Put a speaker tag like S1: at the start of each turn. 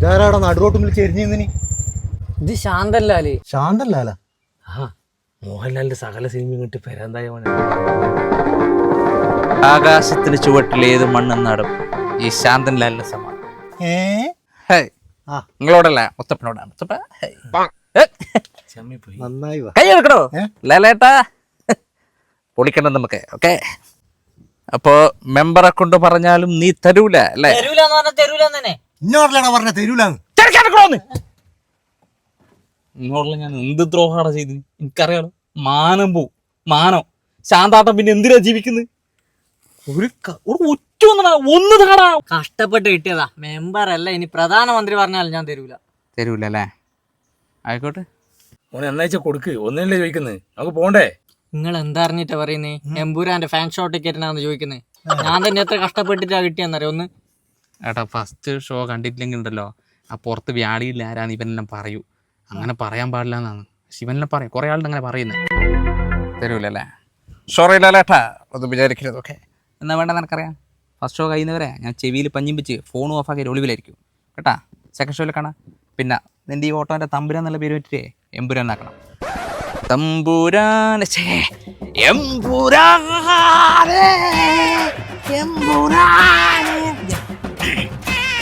S1: ഇതാരാടാ നടുറോട്ടുമ്പിൽ ചെരിഞ്ഞു നിന്നിനി?
S2: ഇത് ശാന്തല്ലാലേ
S1: ശാന്തല്ലാല
S2: ആ മോഹൻലാലിന്റെ സകല സിനിമയും കിട്ടി പെരാന്തായ
S3: ആകാശത്തിന് ചുവട്ടിൽ ഏത് മണ്ണും നടും ഈ ശാന്തൻലാലിന്റെ സമാനം. നിങ്ങളോടല്ല? മുത്തപ്പനോടാണ് കൈ എടുക്കണോ ലാലേട്ടാ. പൊളിക്കണം നമുക്ക് ഓക്കെ? അപ്പോ മെമ്പറെ കൊണ്ട് പറഞ്ഞാലും നീ തരൂല അല്ലേ?
S2: തരൂലെന്ന് പറഞ്ഞാൽ തരൂല തന്നെ.
S1: ഇന്നോടല്ലേടാ പറഞ്ഞ തരൂലാന്ന്
S3: നിങ്ങളോടുള്ള ഞാൻ എന്ത് ദ്രോഹാണ് ചെയ്തത് എനിക്കറിയാലോ. മാനം പോ മാനം. ശാന്താട്ടം പിന്നെ എന്തിനാ ജീവിക്കുന്നത് ഒരു ക- ഒരു ഒറ്റ ഒന്നടാ ഒന്ന് താടാ
S2: കഷ്ടപ്പെട്ട് കിട്ടിയതാ. മെമ്പർ അല്ല. ഇനി പ്രധാനമന്ത്രി പറഞ്ഞാൽ ഞാൻ തരൂല.
S3: തരൂല അല്ലേ? ആയിക്കോട്ടെ.
S2: മോനെ എന്നാഴ്ച കൊടുക്ക്. ഒന്നല്ലേ ചോദിക്കുന്നത് നമുക്ക് പോണ്ടേ? നിങ്ങൾ എന്താ അറിഞ്ഞിട്ടാ പറയുന്നേ? എമ്പൂരാന്റെ ഫാൻ ഷോ ടിക്കറ്റിനാന്ന് ചോദിക്കുന്നത് ഞാൻ തന്നെ എത്ര കഷ്ടപ്പെട്ടിട്ടാ കിട്ടിയെന്നറിയോ? ഒന്ന്
S3: ഏട്ടാ ഫസ്റ്റ് ഷോ കണ്ടിട്ടില്ലെങ്കിൽ ഉണ്ടല്ലോ ആ പുറത്ത് വ്യാളിയില്ല ആരാന്ന് ഇവനെല്ലാം പറയൂ. അങ്ങനെ പറയാൻ പാടില്ല എന്നാണ് ശിവനെല്ലാം പറയും. കുറേ ആളുടെ അങ്ങനെ പറയുന്നത് തരൂലല്ലേ? ഷോ ലാലേട്ടാ ഒന്ന് വിചാരിക്കരുത് ഓക്കെ എന്നാ വേണ്ട നിനക്കറിയാം? ഫസ്റ്റ് ഷോ കഴിയുന്നവരെ ഞാൻ ചെവിയിൽ പഞ്ഞും വെച്ച് ഫോൺ ഓഫാക്കി ഒളിവിലായിരിക്കും. കേട്ടാ? സെക്കൻഡ് ഷോയിൽ കാണാം. പിന്നെ നിന്റെ ഈ ഓട്ടോന്റെ തമ്പുരാൻ എന്നുള്ള പേര് പറ്റിയേ എമ്പുരാൻ ആക്കണം തമ്പുരാൻ ഛേ, എമ്പുരാനെ, എമ്പുരാനെ.